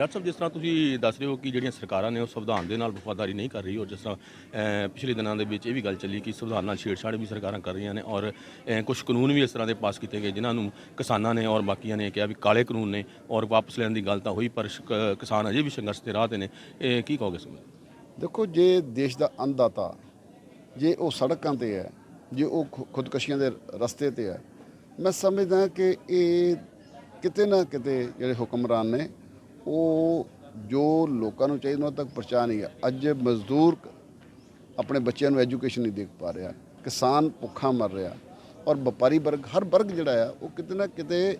Doctor ਸਾਹਿਬ, ਜਿਸ ਤਰ੍ਹਾਂ ਤੁਸੀਂ ਦੱਸ ਰਹੇ ਹੋ ਕਿ ਜਿਹੜੀਆਂ ਸਰਕਾਰਾਂ ਨੇ ਉਹ ਸੰਵਿਧਾਨ ਦੇ ਨਾਲ ਵਫਾਦਾਰੀ ਨਹੀਂ ਕਰ ਰਹੀ ਔਰ ਜਿਸ ਤਰ੍ਹਾਂ ਪਿਛਲੇ ਦਿਨਾਂ ਦੇ ਵਿੱਚ ਇਹ ਵੀ ਗੱਲ ਚੱਲੀ ਕਿ ਸੰਵਿਧਾਨ ਨਾਲ ਛੇੜਛਾੜ ਵੀ ਸਰਕਾਰਾਂ ਕਰ ਰਹੀਆਂ ਨੇ ਔਰ ਕੁਝ ਕਾਨੂੰਨ ਵੀ ਇਸ ਤਰ੍ਹਾਂ ਦੇ ਪਾਸ ਕੀਤੇ ਗਏ ਜਿਨ੍ਹਾਂ ਨੂੰ ਕਿਸਾਨਾਂ ਨੇ ਔਰ ਬਾਕੀਆਂ ਨੇ ਕਿਹਾ ਵੀ ਕਾਲੇ ਕਾਨੂੰਨ ਨੇ ਔਰ ਵਾਪਸ ਲੈਣ ਦੀ ਗੱਲ ਤਾਂ ਹੋਈ ਪਰ ਕ- ਕਿਸਾਨ ਅਜੇ ਵੀ ਸੰਘਰਸ਼ ਦੇ ਰਾਹ ਤੇ ਨੇ। ਇਹ ਕੀ ਕਹੋਗੇ ਸਮਝ ਦੇਖੋ, ਜੇ ਦੇਸ਼ ਦਾ ਅੰਨਦਾਤਾ, ਜੇ ਉਹ ਸੜਕਾਂ ਤੇ ਹੈ, ਜੇ ਉਹ ਖੁ- ਖੁਦਕਸ਼ੀਆਂ ਦੇ ਰਸਤੇ ਤੇ ਹੈ, ਮੈਂ ਸਮਝਦਾ ਕਿ ਇਹ ਕਿਤੇ ਨਾ ਕਿਤੇ ਜਿਹੜੇ ਹੁਕਮਰਾਨ ਨੇ ਉਹ ਜੋ ਲੋਕਾਂ ਨੂੰ ਚਾਹੀਦਾ, ਉਹਨਾਂ ਤੱਕ ਪਹੁੰਚਾ ਨਹੀਂ ਹੈ ਅੱਜ ਮਜ਼ਦੂਰ ਆਪਣੇ ਬੱਚਿਆਂ ਨੂੰ ਐਜੂਕੇਸ਼ਨ ਨਹੀਂ ਦੇ ਪਾ ਰਿਹਾ। ਕਿਸਾਨ ਭੁੱਖਾ ਮਰ ਰਿਹਾ। ਔਰ ਵਪਾਰੀ ਵਰਗ, ਹਰ ਵਰਗ ਜਿਹੜਾ ਆ, ਉਹ ਕਿਤੇ ਨਾ ਕਿਤੇ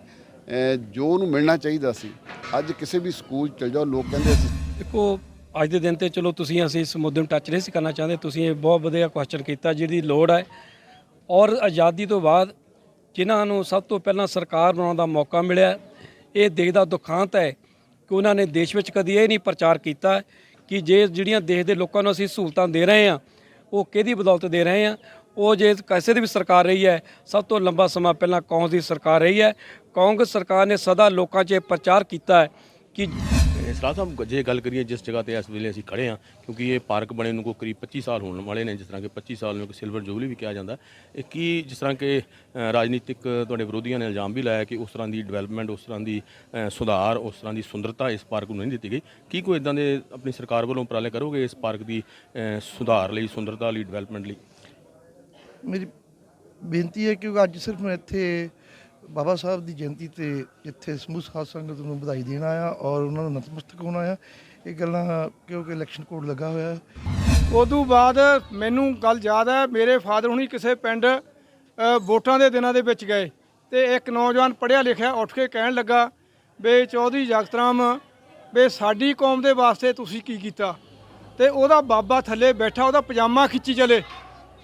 ਜੋ ਉਹਨੂੰ ਮਿਲਣਾ ਚਾਹੀਦਾ ਸੀ। ਅੱਜ ਕਿਸੇ ਵੀ ਸਕੂਲ ਚਲ ਜਾਓ, ਲੋਕ ਕਹਿੰਦੇ ਸੀ ਦੇਖੋ, ਅੱਜ ਦੇ ਦਿਨ ਤੇ ਚਲੋ ਤੁਸੀਂ, ਅਸੀਂ ਇਸ ਮੁੱਦੇ ਨੂੰ ਟੱਚ ਨਹੀਂ ਸੀ ਕਰਨਾ ਚਾਹੁੰਦੇ। ਤੁਸੀਂ ਇਹ ਬਹੁਤ ਵਧੀਆ ਕੁਐਸਚਨ ਕੀਤਾ, ਜਿਹਦੀ ਲੋੜ ਹੈ। ਔਰ ਆਜ਼ਾਦੀ ਤੋਂ ਬਾਅਦ ਜਿਨ੍ਹਾਂ ਨੂੰ ਸਭ ਤੋਂ ਪਹਿਲਾਂ ਸਰਕਾਰ ਬਣਾਉਣ ਦਾ ਮੌਕਾ ਮਿਲਿਆ, ਇਹ ਦੇਖਦਾ ਦੁਖਾਂਤ ਹੈ। ਕਿ ਉਹਨਾਂ ਨੇ ਦੇਸ਼ ਵਿੱਚ ਕਦੀ ਇਹ ਨਹੀਂ ਪ੍ਰਚਾਰ ਕੀਤਾ ਕਿ ਜੇ ਜਿਹੜੀਆਂ ਦੇਸ਼ ਦੇ ਲੋਕਾਂ ਨੂੰ ਅਸੀਂ ਸਹੂਲਤਾਂ ਦੇ ਰਹੇ ਹਾਂ, ਉਹ ਕਿਹਦੀ ਬਦੌਲਤ ਦੇ ਰਹੇ ਹਾਂ? ਉਹ ਜੇ ਕਿਸੇ ਦੀ ਵੀ ਸਰਕਾਰ ਰਹੀ ਹੈ, ਸਭ ਤੋਂ ਲੰਬਾ ਸਮਾਂ ਪਹਿਲਾਂ ਕਾਂਗਰਸ ਦੀ ਸਰਕਾਰ ਰਹੀ ਹੈ। ਕਾਂਗਰਸ ਸਰਕਾਰ ਨੇ ਸਦਾ ਲੋਕਾਂ 'ਚ ਇਹ ਪ੍ਰਚਾਰ ਕੀਤਾ ਹੈ ਕਿ ਇਹ ਸਲਾਹ ਸਾਹਿਬ, ਜੇ ਗੱਲ ਕਰੀਏ ਜਿਸ ਜਗ੍ਹਾ ਤੇ ਇਸ ਵੇਲੇ ਅਸੀਂ ਖੜੇ ਹਾਂ, ਕਿਉਂਕਿ ਇਹ ਪਾਰਕ ਬਣੇ ਨੂੰ ਕੋਈ ਕਰੀਬ 25 ਸਾਲ ਹੋਣ ਵਾਲੇ ਨੇ, ਜਿਸ ਤਰ੍ਹਾਂ ਕਿ 25 ਸਾਲ ਨੂੰ ਇੱਕ ਸਿਲਵਰ ਜੁਬਲੀ ਵੀ ਕਿਹਾ ਜਾਂਦਾ। ਇਹ ਕੀ ਜਿਸ ਤਰ੍ਹਾਂ ਕਿ ਰਾਜਨੀਤਿਕ ਤੁਹਾਡੇ ਵਿਰੋਧੀਆਂ ਨੇ ਇਲਜ਼ਾਮ ਵੀ ਲਾਇਆ ਕਿ ਉਸ ਤਰ੍ਹਾਂ ਦੀ ਡਿਵੈਲਪਮੈਂਟ ਉਸ ਤਰ੍ਹਾਂ ਦੀ ਸੁਧਾਰ, ਉਸ ਤਰ੍ਹਾਂ ਦੀ ਸੁੰਦਰਤਾ ਇਸ ਪਾਰਕ ਨੂੰ ਨਹੀਂ ਦਿੱਤੀ ਗਈ। ਕੀ ਕੋਈ ਇਦਾਂ ਦੇ ਆਪਣੀ ਸਰਕਾਰ ਵੱਲੋਂ ਉਪਰਾਲੇ ਕਰੋਗੇ ਇਸ ਪਾਰਕ ਦੀ ਸੁਧਾਰ ਲਈ, ਸੁੰਦਰਤਾ ਲਈ ਡਿਵੈਲਪਮੈਂਟ ਲਈ? ਮੇਰੀ ਬੇਨਤੀ ਹੈ ਕਿ ਅੱਜ ਸਿਰਫ ਮੈਂ ਇੱਥੇ ਬਾਬਾ ਸਾਹਿਬ ਦੀ ਜਯੰਤੀ ਤੇ ਜਿੱਥੇ ਸਮੂਹ ਸਾਧ ਸੰਗਤ ਨੂੰ ਵਧਾਈ ਦੇਣ ਆਇਆ ਔਰ ਉਹਨਾਂ ਨੂੰ ਨਤਮਸਤਕ ਹੋਣਾ ਆਇਆ। ਇਹ ਗੱਲਾਂ ਕਿਉਂਕਿ ਇਲੈਕਸ਼ਨ ਕੋਡ ਲੱਗਾ ਹੋਇਆ ਹੈ। ਉਦੋਂ ਬਾਅਦ ਮੈਨੂੰ ਗੱਲ ਯਾਦ ਹੈ, ਮੇਰੇ ਫਾਦਰ ਹੁਣੀ ਕਿਸੇ ਪਿੰਡ ਵੋਟਾਂ ਦੇ ਦਿਨਾਂ ਦੇ ਵਿੱਚ ਗਏ ਤੇ ਇੱਕ ਨੌਜਵਾਨ ਪੜ੍ਹਿਆ ਲਿਖਿਆ ਉੱਠ ਕੇ ਕਹਿਣ ਲੱਗਾ ਵੀ ਚੌਧਰੀ ਜਗਤ ਰਾਮ ਵੀ ਸਾਡੀ ਕੌਮ ਦੇ ਵਾਸਤੇ ਤੁਸੀਂ ਕੀ ਕੀਤਾ? ਤੇ ਉਹਦਾ ਬਾਬਾ ਥੱਲੇ ਬੈਠਾ, ਉਹਦਾ ਪਜਾਮਾ ਖਿੱਚੀ ਚਲੇ।